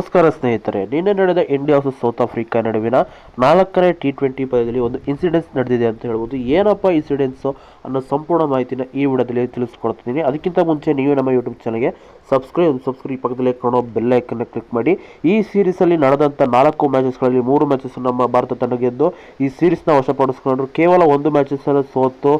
ನಮಸ್ಕಾರ ಸ್ನೇಹಿತರೆ, ನಿನ್ನೆ ನಡೆದ ಇಂಡಿಯಾ ವರ್ಸಸ್ ಸೌತ್ ಆಫ್ರಿಕಾ ನಡುವಿನ ನಾಲ್ಕನೇ ಟಿ ಟ್ವೆಂಟಿ ಪಂದ್ಯದಲ್ಲಿ ಒಂದು ಇನ್ಸಿಡೆನ್ಸ್ ನಡೆದಿದೆ ಅಂತ ಹೇಳ್ಬೋದು. ಏನಪ್ಪ ಇನ್ಸಿಡೆನ್ಸು ಅನ್ನೋ ಸಂಪೂರ್ಣ ಮಾಹಿತಿನ ಈ ವಿಡಿಯೋದಲ್ಲಿ ತಿಳಿಸ್ಕೊಡ್ತಿದ್ದೀನಿ. ಅದಕ್ಕಿಂತ ಮುಂಚೆ ನೀವು ನಮ್ಮ ಯೂಟ್ಯೂಬ್ ಚಾನಲ್ಗೆ ಸಬ್ಸ್ಕ್ರೈಬ್ ಸಬ್ಸ್ಕ್ರೈಬ್ ಪಕ್ಕದಲ್ಲಿ ಕಾಣೋ ಬೆಲ್ ಐಕನ್ನ ಕ್ಲಿಕ್ ಮಾಡಿ. ಈ ಸೀರೀಸಲ್ಲಿ ನಡೆದಂಥ ನಾಲ್ಕು ಮ್ಯಾಚಸ್ಗಳಲ್ಲಿ ಮೂರು ಮ್ಯಾಚಸ್ ನಮ್ಮ ಭಾರತ ತಂಡ ಗೆದ್ದು, ಈ ಸೀರೀಸ್ನ ವಶಪಡಿಸ್ಕೊಂಡ್ರು ಕೇವಲ ಒಂದು ಮ್ಯಾಚಸ್ಸನ್ನು ಸೋತು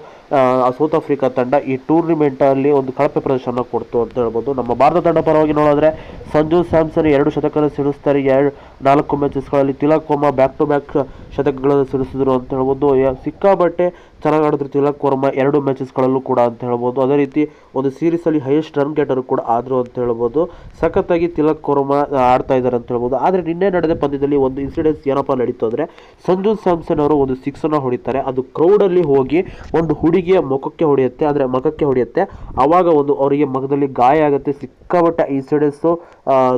ಸೌತ್ ಆಫ್ರಿಕಾ ತಂಡ ಈ ಟೂರ್ನಿಮೆಂಟಲ್ಲಿ ಒಂದು ಕಳಪೆ ಪ್ರದರ್ಶನ ಕೊಡ್ತು ಅಂತ ಹೇಳ್ಬೋದು. ನಮ್ಮ ಭಾರತ ತಂಡ ಪರವಾಗಿ ನೋಡಿದ್ರೆ ಸಂಜು ಸ್ಯಾಮ್ಸನ್ ಎರಡು ಶತಕನ ಸಿಡಿಸ್ತಾರೆ. ಎರಡು, ನಾಲ್ಕು ಮ್ಯಾಚಸ್ಗಳಲ್ಲಿ ತಿಲಕ್ ಬ್ಯಾಕ್ ಟು ಬ್ಯಾಕ್ ಶತಕಗಳನ್ನು ಸಿಡಿಸಿದ್ರು ಅಂತ ಹೇಳ್ಬೋದು. ಸಿಕ್ಕಾಬಟ್ಟೆ ಚೆನ್ನಾಗಿ ಆಡಿದ್ರು ತಿಲಕ್ ವರ್ಮಾ ಎರಡು ಮ್ಯಾಚಸ್ಗಳಲ್ಲೂ ಕೂಡ ಅಂತ ಹೇಳ್ಬೋದು. ಅದೇ ರೀತಿ ಒಂದು ಸೀರೀಸಲ್ಲಿ ಹೈಯೆಸ್ಟ್ ರನ್ ಗೆಟರ್ ಕೂಡ ಆದರು ಅಂತ ಹೇಳ್ಬೋದು. ಸಖತ್ತಾಗಿ ತಿಲಕ್ ಕೊರ್ಮಾ ಆಡ್ತಾ ಇದ್ದಾರೆ ಅಂತ ಹೇಳ್ಬೋದು. ಆದರೆ ನಿನ್ನೆ ನಡೆದ ಪಂದ್ಯದಲ್ಲಿ ಒಂದು ಇನ್ಸಿಡೆನ್ಸ್ ಏನಪ್ಪ ನಡೀತು ಅಂದರೆ, ಸಂಜು ಸ್ಯಾಮ್ಸನ್ ಅವರು ಒಂದು ಸಿಕ್ಸನ್ನು ಹೊಡಿತಾರೆ. ಅದು ಕ್ರೌಡಲ್ಲಿ ಹೋಗಿ ಒಂದು ಹುಡುಗಿಯ ಮುಖಕ್ಕೆ ಹೊಡೆಯುತ್ತೆ. ಅಂದರೆ ಮಖಕ್ಕೆ ಹೊಡೆಯುತ್ತೆ. ಆವಾಗ ಒಂದು ಅವರಿಗೆ ಮಗದಲ್ಲಿ ಗಾಯ ಆಗುತ್ತೆ, ಸಿಕ್ಕಾಪಟ್ಟ ಇನ್ಸಿಡೆನ್ಸು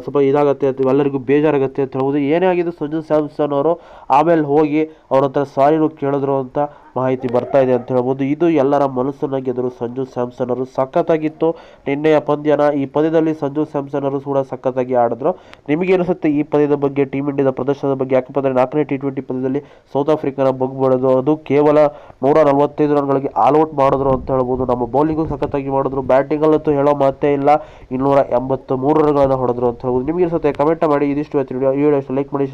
ಸ್ವಲ್ಪ ಇದಾಗುತ್ತೆ, ಎಲ್ಲರಿಗೂ ಬೇಜಾರಾಗುತ್ತೆ ಅಂತ ಹೇಳ್ಬೋದು. ಏನೇ ಆಗಿದೆ ಸಂಜು ಸ್ಯಾಮ್ಸನ್ ಅವರು ಆಮೇಲೆ ಹೋಗಿ ಅವ್ರ ಹತ್ರ ಸಾರಿನೂ ಕೇಳಿದ್ರು ಅಂತ ಮಾಹಿತಿ ಬರ್ತಾ ಇದೆ ಅಂತ ಹೇಳ್ಬೋದು. ಇದು ಎಲ್ಲರ ಮನಸ್ಸನ್ನ ಗೆದ್ದರು ಸಂಜು ಸ್ಯಾಮ್ಸನ್ ಅವರು ಸಖತ್ತಾಗಿತ್ತು. ನಿನ್ನೆಯ ಪಂದ್ಯನ ಈ ಪಂದ್ಯದಲ್ಲಿ ಸಂಜು ಸ್ಯಾಮ್ಸನ್ ಅವರು ಕೂಡ ಸಖತ್ತಾಗಿ ಆಡಿದ್ರು. ನಿಮಗೆ ಅನಿಸುತ್ತೆ ಈ ಪಂದ್ಯದ ಬಗ್ಗೆ ಟೀಮ್ ಇಂಡಿಯಾದ ಪ್ರದರ್ಶನದ ಬಗ್ಗೆ? ಯಾಕಪ್ಪ ಅಂದರೆ ನಾಲ್ಕನೇ ಟಿ ಟ್ವೆಂಟಿ ಪಂದ್ಯದಲ್ಲಿ ಸೌತ್ ಆಫ್ರಿಕಾನ ಬಗ್ಬಿಡೋದು ಅದು ಕೇವಲ ನೂರ ನಲವತ್ತೈದು ರನ್ಗಳಿಗೆ ಔಟ್ ಮಾಡಿದ್ರು ಅಂತ ಹೇಳ್ಬೋದು. ನಮ್ಮ ಬೌಲಿಂಗು ಸಖತ್ತಾಗಿ ಮಾಡಿದ್ರು. ಬ್ಯಾಟಿಂಗಲ್ಲಂತೂ ಹೇಳೋ ಮಾತೇ ಇಲ್ಲ. ಇನ್ನೂರ ಎಂಬತ್ತು ಮೂರು ರನ್ಗಳನ್ನು ಹೊಡೆದ್ರು ಅಂತ ಹೇಳ್ಬೋದು. ನಿಮಗೆ ಅನಿಸುತ್ತೆ ಕಮೆಂಟ್ ಮಾಡಿ. ಇದಿಷ್ಟು ವಿಡಿಯೋ ಈ ವಿಡಿಯೋ ಲೈಕ್ ಮಾಡಿ